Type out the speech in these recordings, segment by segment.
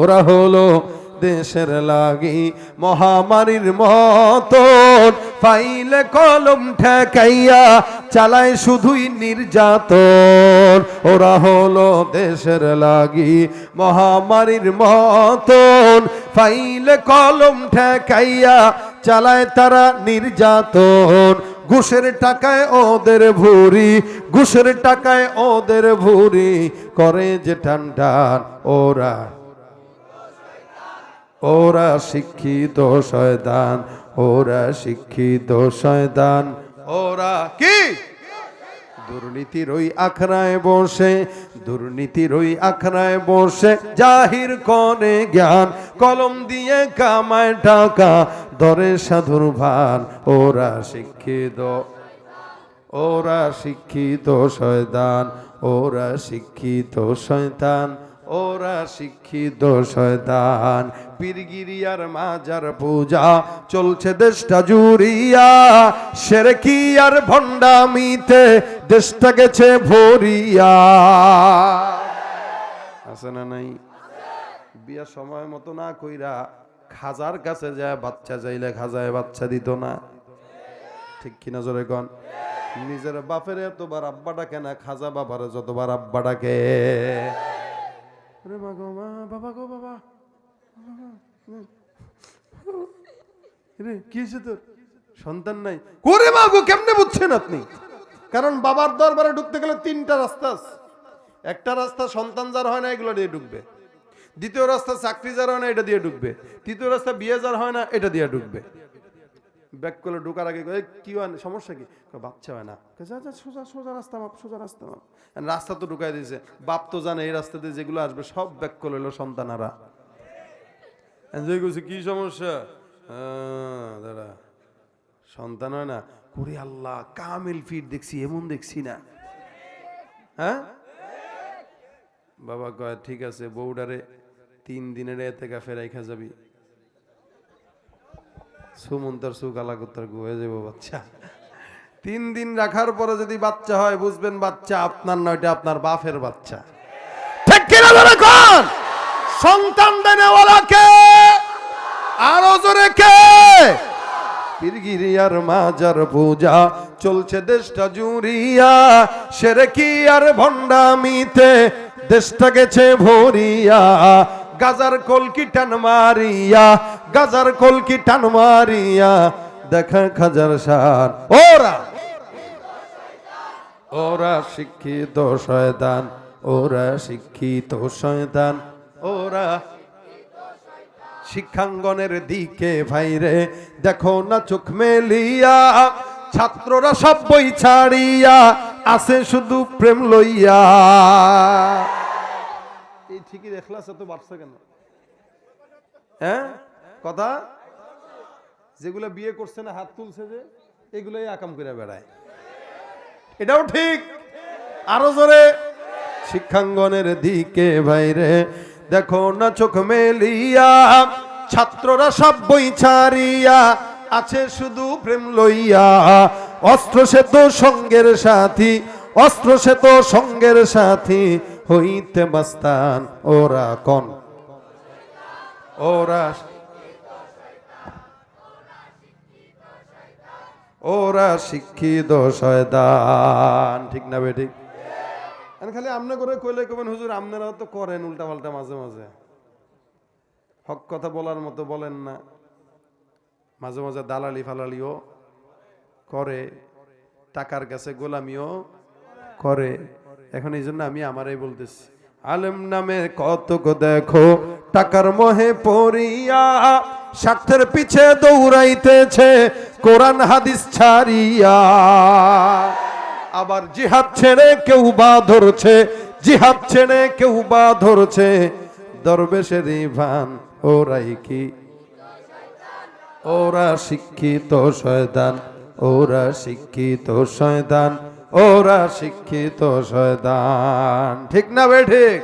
ওরা হলো দেশের লাগি মহামারীর মতন। ফাইলে কলম ঠেকাইয়া চালায় শুধুই নির্যাতন। ওরা হলো দেশের লাগি মহামারীর মতন। ফাইলে কলম ঠেকাইয়া চালায় তারা নির্যাতন। ঘুষের টাকায় ওদের ভুরি ঘুষের টাকায় ওদের ভুরি করে যে টান ওরা ওরা শিক্ষিত শয়তান, ওরা শিক্ষিত শয়তান। ওরা কি? দুর্নীতির ওই আখড়ায় বসে, দুর্নীতির ওই আখড়ায় বসে জাহির করে জ্ঞান, কলম দিয়ে কামায় টাকা দরে সাধুর ভান। ওরা শিক্ষিত ওরা শিক্ষিত শয়তান, ওরা শিক্ষিত শয়তান। ওরা শিক্ষিত শয়তান, পীরগিরিয়ার মাজার পূজা, চলছে দেশটা জুড়িয়া। সেরেকি আর ভণ্ডামিতে দেশটা গেছে ভরিয়া। আছে না নাই? বিয়ার সময় মতো না কইরা খাজার কাছে যায়, বাচ্চা যাইলে খাজায় বাচ্চা দিত না। ঠিক কিনা জোরে কন? নিজের বাপের এতবার আব্বা ডাকে না, খাজা বাবার যতবার আব্বা ডাকে। মা গো, মা, বাবা গো, বাবা। কি তোর? সন্তান নাই। করে মা গো, কেমনে বুঝছেন আপনি? কারণ বাবার দরবারে ঢুকতে গেলে তিনটা রাস্তা একটা রাস্তা সন্তান যার হয় না, এগুলো দিয়ে ঢুকবে। দ্বিতীয় রাস্তা চাকরি যার হয় না, এটা দিয়ে ঢুকবে। তৃতীয় রাস্তা বিয়ে যার হয় না, এটা দিয়ে ঢুকবে। ব্যাক করলে ঢোকার আগে কি হয় সমস্যা কি? বাচ্চা হয় না। যা যা, সোজা সোজা রাস্তা মাপ, সোজা রাস্তা মাপ। রাস্তা তো ঢুকাই দিয়েছে। বাপ তো জানে এই রাস্তা দিয়ে যেগুলো আসবে সব ব্যাক করে এলো সন্তানারা। করছে কি সমস্যা? দাঁড়া, সন্তান হয় না। করে আল্লাহ, কামিল ফিট দেখছি, এমন দেখছি না। হ্যাঁ? বাবা কয়, ঠিক আছে, বউডারে তিন দিনের এতে গা রাইখা যাবি। সুমন্তর সুখ আলাগত্তর হয়ে যাব, বাচ্চা। তিন দিন রাখার পরে যদি বাচ্চা হয়, বুঝবেন বাচ্চা আপনার নয় এটা আপনার বাপের বাচ্চা। ঠিক কিনা ধরে কোন? সন্তান দেনেওয়ালাকে আরও জোরে কে? পীরগিরিয়ার মাজার পূজা চলছে দেশটা জুড়িয়া। সেরে কি আর ভণ্ডামিতে দেশটা গেছে ভরিয়া। গাজার কলকিটান মারিয়া। গাজার কলকি টান মারিয়া? দেখা খাজার সার ওরা! ওরা শিক্ষিত শয়তান ওরা শিক্ষিত শয়তান ওরা শিক্ষাঙ্গনের দিকে ভাইরে দেখো না চোখ মেলিয়া ছাত্ররা সব বই ছাড়িয়া আছে শুধু প্রেম লইয়া। এই ঠিকই দেখলাস তো বাড়ছে কেন? হ্যাঁ? কথা? যেগুলো বিয়ে করছে না, হাত তুলছে যে, এগুলোই আকাম করে বেড়ায়। এটাও ঠিক। আরও জোরে। শিক্ষাঙ্গনের দিকে বাইরে। দেখো না চোখ মেলিয়া, ছাত্ররা সব বই ছাড়িয়া আছে শুধু প্রেম লইয়া। অস্ত্র সে তো সঙ্গের সাথী অস্ত্র সে তো সঙ্গের সাথী হইতে বাস্তান। ওরা কন? ওরা ওরা শিক্ষিত শয়তান। ঠিক না বে ঠিক খালি আমনে করে কইলে কবেন হুজুর আপনারাও তো করেন উল্টা পাল্টা মাঝে মাঝে। হক কথা বলার মতো বলেন না। মাঝে মাঝে দালালি ফালালিও করে, টাকার কাছে গোলামিও করে। এখন এই জন্য আমি আমারই বলতেছি, আলেম নামে কত দেখো, টাকার মোহে পড়িয়া স্বার্থের পিছে দৌড়াইতেছে, কোরআন হাদিস ছাড়িয়া। আবার জিহাদ ছেড়ে কেউ বা ধরছে, জিহাদ ছেড়ে কেউ বা ধরছে। দরবেশের ভান ওরাই কি? ওরা শিক্ষিত শয়দান ওরা শিক্ষিত শয়দান ওরা শিক্ষিত শয়দান ঠিক না বে ঠিক?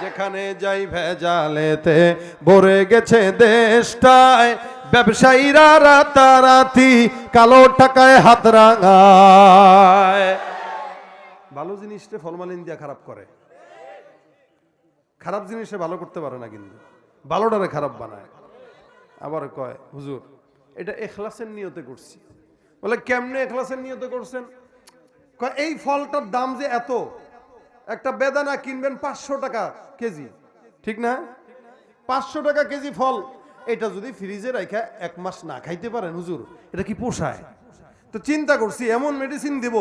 যেখানে যাই ভেজালেতে, ভরে গেছে দেশটায়। ব্যবসায়ীরা রাতারাতি কালো টাকায় হাত রাঙায়। ভালো জিনিসটা ফলমালিন দিয়া খারাপ করে। খারাপ জিনিসে ভালো করতে পারে না কিন্তু। ভালোটারে খারাপ বানায়। আবার কয়, হুজুর, এটা এখলাসের নিয়তে করছি। বলে, কেমনে এখলাসের নিয়তে করছেন? কয়, এই ফলটার দাম যে এত একটা বেদানা কিনবেন পাঁচশো টাকা কেজি। ঠিক না? পাঁচশো টাকা কেজি ফল। এটা যদি ফ্রিজে রাখা এক মাস না খাইতে পারেন, হুজুর, এটা কি পোষায়? তো চিন্তা করছি, এমন মেডিসিন দেব,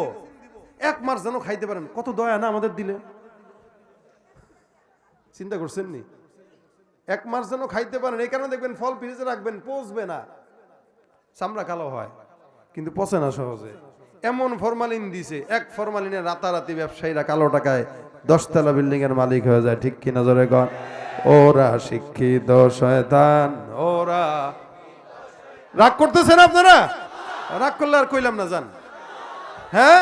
এক মাস যেন খাইতে পারেন। কত দয়া না আমাদের দিলে? চিন্তা করছেন নি? এক মাস যেন খাইতে পারেন, এই কারণে দেখবেন ফল ফ্রিজে রাখবেন, পচবে না। চামড়া কালো হয়, কিন্তু পচে না সহজে। এমন ফরমালিন দিছে, এক ফরমালিনে রাতারাতি ব্যবসায়ীরা কালো টাকায় দশতলা বিল্ডিং এর মালিক হয়ে যায়, ঠিক কি নজরে গণ ওরা শিক্ষিত শয়তান, ওরা রাগ করতেছেন আপনারা? রাগ করলে আর কইলাম না জান হ্যাঁ?